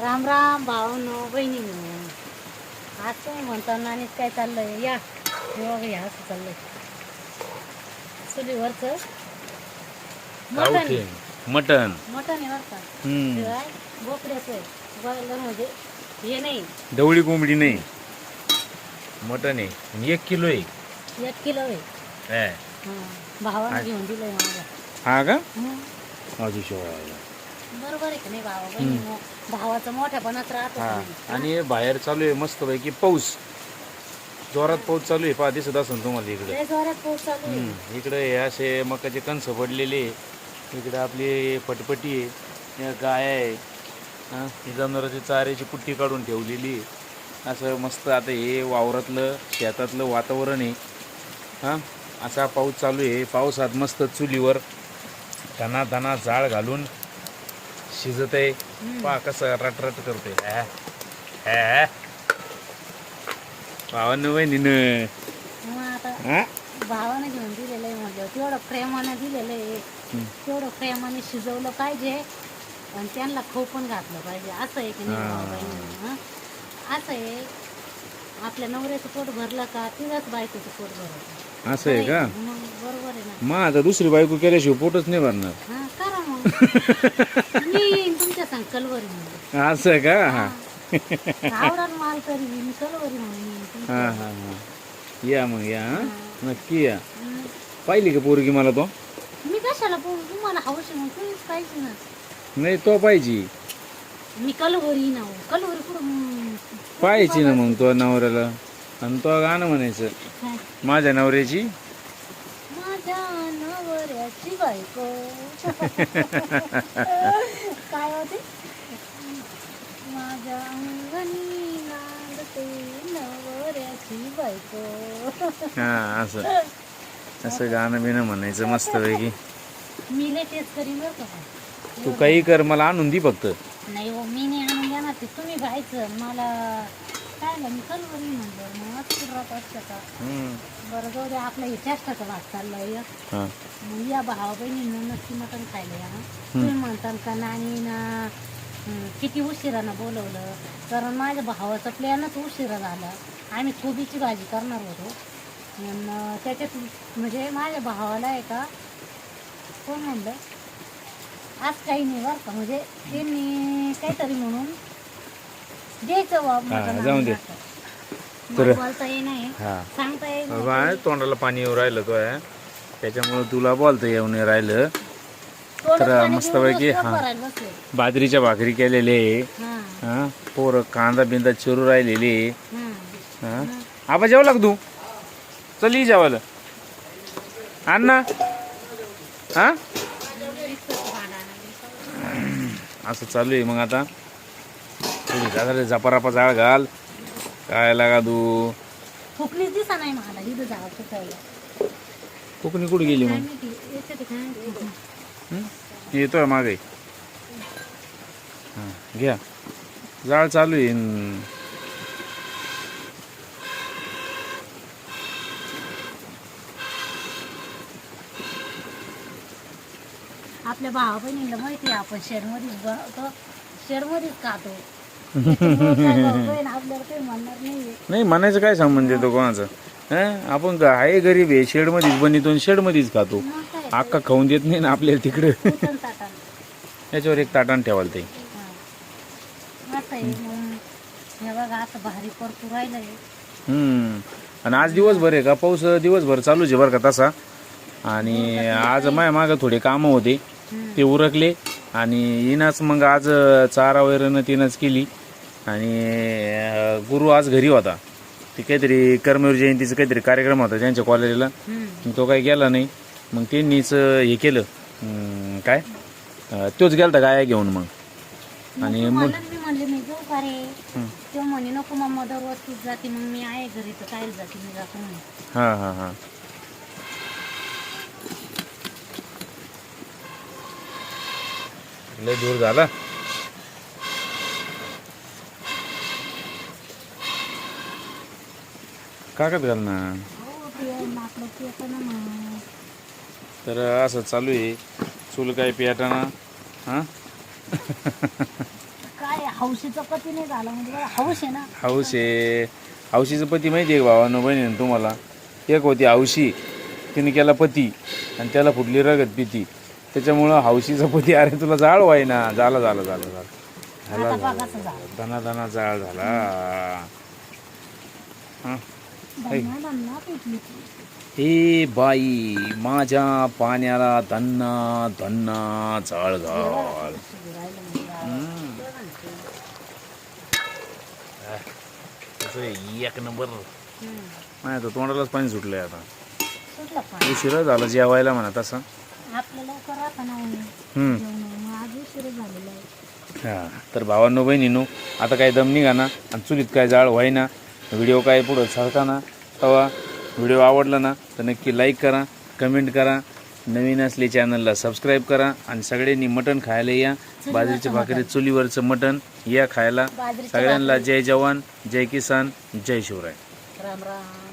राम राम भावानो बहिणीनो. आज तुम्ही म्हणता नानीच काय चाललंय? या. हे बघा या असं चाललंय. चुलीवरच मटण. मटन मटण. आहे बरं का? हम्म. शिवाय बोकड्याचं आहे. बॉयलर म्हणजे हे नाही. ढवळी कोंबडी नाही. मटन आहे. आणि एक किलो आहे. एक किलो आहे. हे. भावानं घेऊन दिलंय हा का? हं. माझी शिवाय बरोबर आहे का नाही भावा बहिणीनो भावाचं मोठ्यापणात राहतो हा. नाही? आणि बाहेर चालू आहे मस्त पैकी पाऊस. जोरात पाऊस चालू आहे. पहा दिसत असेल तुम्हाला इकडे. लय जोरात पाऊस चालू आहे. हम्म. इकडे हे असे मकाचे कणस पडलेले आहे. इकडे आपली पटपटी आहे. या गाय आहे. हा, ही जनावरांची चाऱ्याची पुट्टी काढून ठेवलेली आहे. असं मस्त आता हे वावरातलं शेतातलं वातावरण आहे. हां असा पाऊस चालू आहे. पावसात मस्त चुलीवर धना धना जाळ घालून शिजत. आहे पहा कसं रटरट करते. भावानं वहिनीनं. हा? भावानं घेऊन दिलेलं आहे म्हणजे तेवढं प्रेमानं दिलेलं आहे. तेवढं प्रेमाने शिजवलं पाहिजे. आणि त्यांना खाऊ पण घातलं पाहिजे. असं आहे की नाही हं? असं आहे. आपल्या नवऱ्याचं पोट भरलं का तिलाच बायकोचं पोट भरलं. असं आहे का? मग बरोबर आहे ना. मग आता दुसरी बायको केल्याशिवाय पोटच नाही भरणार. हा करा मग. मी येईन तुमच्या संग कलवरी म्हणून. असं आहे का? हा. आवडा माल तरी मी कलवरी म्हणून येईन तुमच्या. हा हा हा. या मग या हा? नक्की या. हं. पाहिली का पोरगी मला तो? मी कशाला बोलू तुम्हाला हवशी मग तुम्हीच पाहिजे ना. नाही तो पाहिजे. मी कलवरी ना हो. कलवरी कुठं? पाहायची ना मग तो नवऱ्याला. आणि तो गाणं म्हणायचं? माझ्या नवऱ्याची. माझ्या नवऱ्याची बायको. काय होते? माझ्या अंगणी नांदते नवऱ्याची बायको. हा असं. असं गाणं बिणं म्हणायचं मस्त पैकी मी लय तेच करीन बरं का तू काही कर मला आणून दे फक्त. नाही हो मी नाही आणून देणार ते. तुम्ही पाहायचं मला काय ना मी म्हणलं. मग. बरं जाऊ दे आपला हे चेष्टाचा भाग चाललाय. हा. मग या भावा बहिणीनं नक्की मटण खायला या. हं. तुम्ही म्हणताल का हं, किती उशिरानं बोलवलं. कारण माझ्या भावाचा प्लॅनच उशिरा झाला. आम्ही कोबीची भाजी करणार होतो. पण त्याच्यात म्हणजे माझ्या भावाला आहे का कोण म्हणलं? आज काही नाही बरं का. म्हणजे त्यांनी काहीतरी म्हणून द्यायचं जाऊन दे. तर- मला बोलता ये नाही हा. सांगता बाबा तोंडाला पाणी येऊ राहिलं तो आहे त्याच्यामुळे तुला बोलता येऊ नाही राहिलं. थोडं तर पाणी मस्तपैकी, हा. बसले. बाजरीच्या भाकरी केलेले. आहे हा, हा. पोरं कांदा बिंदा चिरू राहिलेली. हा. हा. आबा जेवला का तू? चल ये जेवायला. आण ना. हा? असं चालू आहे मग आता. जागा जपारापा जाळ घाल. काय लागा तू फुकणीच दिसा नाही मला इथं सुटायला कोकणी कुठे गेली मग? येतोय मागे. हा घ्या. जाळ चालू आहे. न. आपल्या भावा बहिणीला माहिती आहे आपण शेडमध्येच बनवतो शेडमध्येच खातो. नाही म्हणायचं काय संबंध येतो म्हणजे कोणाचं? आपण का आहे गरीब आहे शेडमध्येच बनितो आणि शेडमध्येच खातो. अख्खा खाऊन देत नाही ना आपल्याला तिकडे. याच्यावर एक ताटान ठेवाल ते. हम्म. आणि आज दिवसभर आहे का? पाऊस दिवसभर चालूच आहे बरं का तसा. आणि आज माया मागं थोडे कामं होते. ते उरकले. आणि येणंच मग आज चारा वगैरे तिनंच केली. आणि गुरु आज घरी होता. ते काहीतरी कर्मवीर जयंतीचा काहीतरी कार्यक्रम होता त्यांच्या कॉलेजला. तो काही गेला नाही. मग त्यांनीच हे केलं. अं, काय? अं, तोच गेलता गाया घेऊन मग. आणि मग मग मला मी म्हणले मी जाऊ का रे? तो म्हणे नको मम्मा दररोज तूच जाते मग मी आहे घरी तर काय जाते मी जातो म्हणे. हां हां हां. लय दूर झाला. कागद घाल ना हो तर असं चालू आहे. चूल काय पेटाना हां? काय हौशीचं पती नाही झालं म्हणजे हौस आहे ना. हौस आहे. हौशीचं पती माहिती आहे भावानं बहिणीनं तुम्हाला? एक होती हौशी तिने केला पती आणि त्याला फुटली रगत पिती. त्याच्यामुळं हौशीचा पती अरे तुला जाळ व्हाय ना झाला झाला झाला. झाला झाला दना दना जाळ झाला. हां. हे बाई माझ्या पाण्याला धन्ना धन्ना हम्म. तसं एक नंबर. नाही तर तोंडालाच पाणी सुटलंय आता. उशिरा झाला जेवायला म्हणा तसं. ना हा. तर भावांनो बहिणीनो आता काय दम निघा ना आणि चुलीत काय जाळ व्हायना. व्हिडिओ काय पुढं सरका ना तेव्हा व्हिडिओ आवडला ना तर नक्की लाईक करा कमेंट करा नवीन असले चॅनलला सबस्क्राईब करा आणि सगळ्यांनी मटण खायला या. बाजरीच्या भाकरी चुलीवरचं मटण या खायला. सगळ्यांना जय जवान जय किसान जय शिवराय. राम राम.